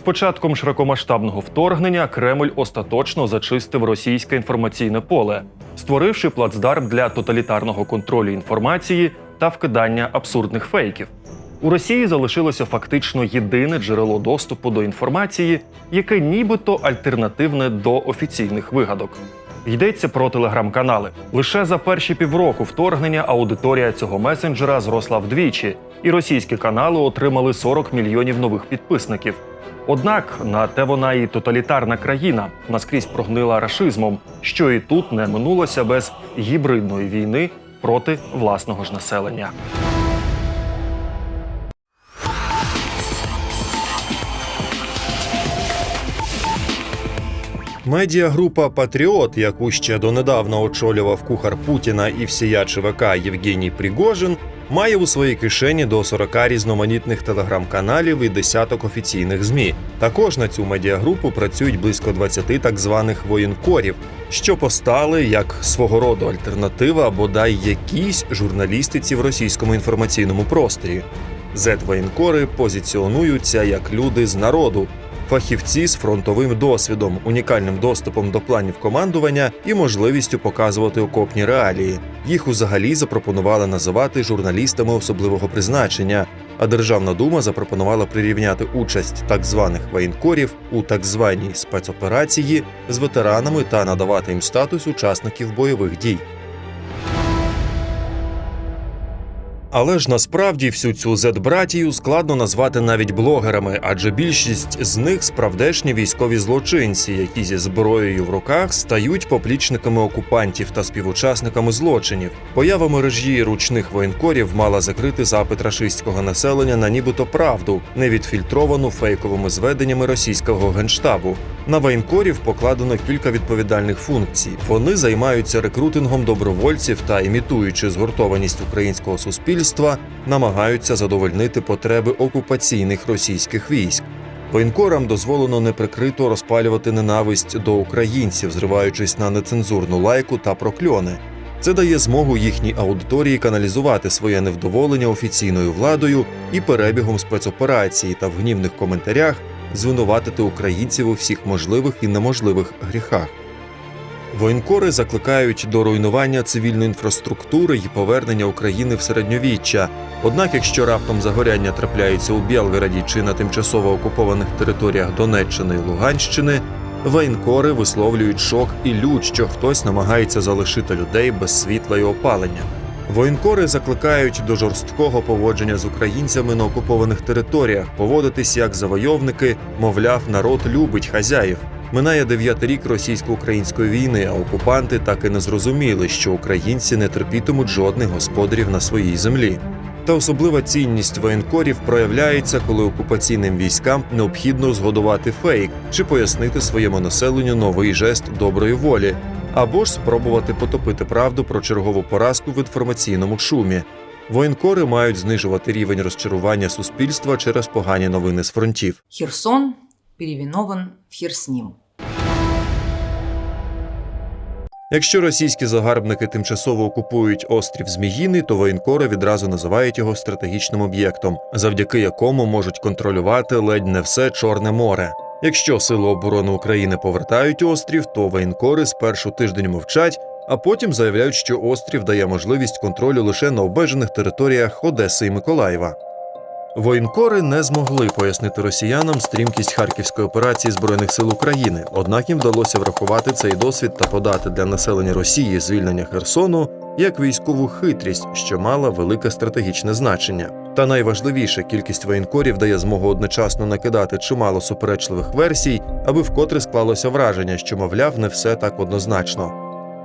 початком широкомасштабного вторгнення Кремль остаточно зачистив російське інформаційне поле, створивши плацдарм для тоталітарного контролю інформації та вкидання абсурдних фейків. У Росії залишилося фактично єдине джерело доступу до інформації, яке нібито альтернативне до офіційних вигадок. Йдеться про телеграм-канали. Лише за перші півроку вторгнення аудиторія цього месенджера зросла вдвічі, і російські канали отримали 40 мільйонів нових підписників. Однак на те вона і тоталітарна країна наскрізь прогнила рашизмом, що і тут не минулося без гібридної війни проти власного ж населення. Медіагрупа Патріот, яку ще донедавна очолював кухар Путіна і всія ЧВК Євгеній Пригожин, має у своїй кишені до 40 різноманітних телеграм-каналів і десяток офіційних змі. Також на цю медіагрупу працюють близько 20 так званих воєнкорів, що постали як свого роду альтернатива, бодай якійсь журналістиці в російському інформаційному просторі. Зет-воєнкори позиціонуються як люди з народу, фахівці з фронтовим досвідом, унікальним доступом до планів командування і можливістю показувати окопні реалії. Їх узагалі запропонували називати журналістами особливого призначення. А Державна дума запропонувала прирівняти участь так званих воєнкорів у так званій спецоперації з ветеранами та надавати їм статус учасників бойових дій. Але ж насправді всю цю зет-братію складно назвати навіть блогерами, адже більшість з них справдешні військові злочинці, які зі зброєю в руках стають поплічниками окупантів та співучасниками злочинів. Поява мережі ручних воєнкорів мала закрити запит рашистського населення на нібито правду, невідфільтровану фейковими зведеннями російського генштабу. На воєнкорів покладено кілька відповідальних функцій. Вони займаються рекрутингом добровольців та імітуючи згуртованість українського суспільства, намагаються задовольнити потреби окупаційних російських військ. Воєнкорам дозволено неприкрито розпалювати ненависть до українців, зриваючись на нецензурну лайку та прокльони. Це дає змогу їхній аудиторії каналізувати своє невдоволення офіційною владою і перебігом спецоперації та в гнівних коментарях звинуватити українців у всіх можливих і неможливих гріхах. Воєнкори закликають до руйнування цивільної інфраструктури і повернення України в середньовіччя. Однак, якщо раптом загоряння трапляються у Білгороді чи на тимчасово окупованих територіях Донеччини і Луганщини, воєнкори висловлюють шок і лють, що хтось намагається залишити людей без світла і опалення. Воєнкори закликають до жорсткого поводження з українцями на окупованих територіях, поводитись як завойовники, мовляв, народ любить хазяїв. Минає дев'ятий рік російсько-української війни, а окупанти так і не зрозуміли, що українці не терпітимуть жодних господарів на своїй землі. Та особлива цінність воєнкорів проявляється, коли окупаційним військам необхідно згодувати фейк чи пояснити своєму населенню новий жест доброї волі, або ж спробувати потопити правду про чергову поразку в інформаційному шумі. Воєнкори мають знижувати рівень розчарування суспільства через погані новини з фронтів. Херсон переименован в Херсним. Якщо російські загарбники тимчасово окупують острів Зміїний, то воєнкори відразу називають його стратегічним об'єктом, завдяки якому можуть контролювати ледь не все Чорне море. Якщо сили оборони України повертають острів, то воєнкори спершу тиждень мовчать, а потім заявляють, що острів дає можливість контролю лише на обмежених територіях Одеси і Миколаєва. Воєнкори не змогли пояснити росіянам стрімкість харківської операції збройних сил України. Однак їм вдалося врахувати цей досвід та подати для населення Росії звільнення Херсону як військову хитрість, що мала велике стратегічне значення. Та найважливіше кількість воєнкорів дає змогу одночасно накидати чимало суперечливих версій, аби вкотре склалося враження, що, мовляв, не все так однозначно.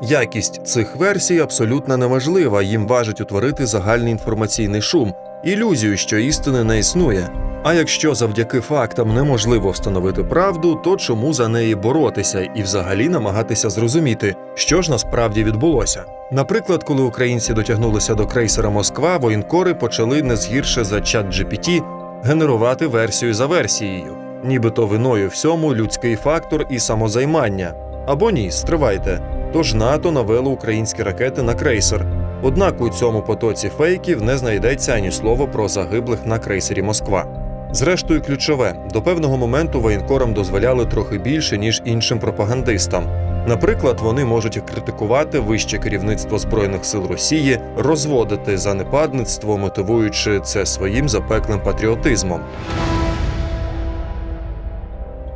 Якість цих версій абсолютно неважлива, їм важить утворити загальний інформаційний шум, ілюзію, що істини не існує. А якщо завдяки фактам неможливо встановити правду, то чому за неї боротися і взагалі намагатися зрозуміти, що ж насправді відбулося? Наприклад, коли українці дотягнулися до крейсера Москва, воєнкори почали не згірше за чат GPT генерувати версію за версією, нібито виною всьому людський фактор і самозаймання. Або ні, стривайте. Тож НАТО навело українські ракети на крейсер. Однак у цьому потоці фейків не знайдеться ані слова про загиблих на крейсері Москва. Зрештою, ключове до певного моменту воєнкорам дозволяли трохи більше ніж іншим пропагандистам. Наприклад, вони можуть критикувати вище керівництво збройних сил Росії, розводити занепадництво, мотивуючи це своїм запеклим патріотизмом.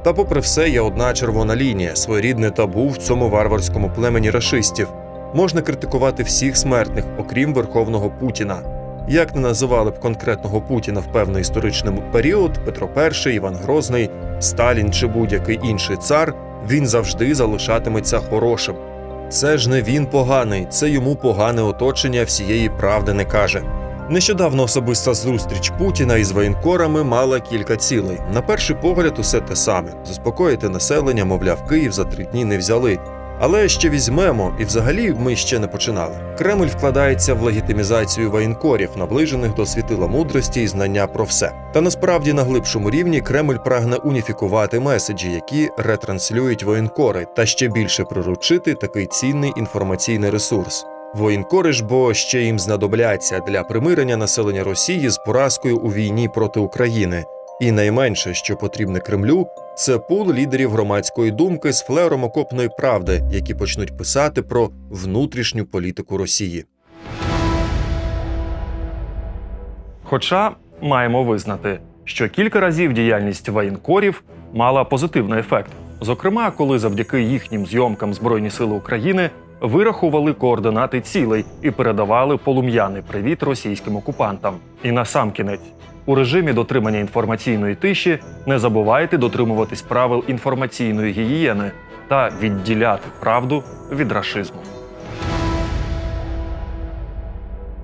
Та, попри все, є одна червона лінія, своєрідне табу в цьому варварському племені рашистів. Можна критикувати всіх смертних, окрім верховного Путіна. Як не називали б конкретного Путіна в певний історичний період, Петро І, Іван Грозний, Сталін чи будь-який інший цар, він завжди залишатиметься хорошим. Це ж не він поганий, це йому погане оточення всієї правди не каже. Нещодавно особиста зустріч Путіна із воєнкорами мала кілька цілей. На перший погляд, усе те саме: заспокоїти населення, мовляв, Київ за три дні не взяли. Але ще візьмемо, і взагалі ми ще не починали. Кремль вкладається в легітимізацію воєнкорів, наближених до світила мудрості і знання про все. Та насправді на глибшому рівні Кремль прагне уніфікувати меседжі, які ретранслюють воєнкори, та ще більше приручити такий цінний інформаційний ресурс. Воєнкори ж бо ще їм знадобляться для примирення населення Росії з поразкою у війні проти України. І найменше, що потрібне Кремлю, це пул лідерів громадської думки з флером окопної правди, які почнуть писати про внутрішню політику Росії. Хоча маємо визнати, що кілька разів діяльність воєнкорів мала позитивний ефект. Зокрема, коли завдяки їхнім зйомкам Збройні Сили України вирахували координати цілей і передавали полум'яний привіт російським окупантам. І насамкінець, у режимі дотримання інформаційної тиші не забувайте дотримуватись правил інформаційної гігієни та відділяти правду від рашизму.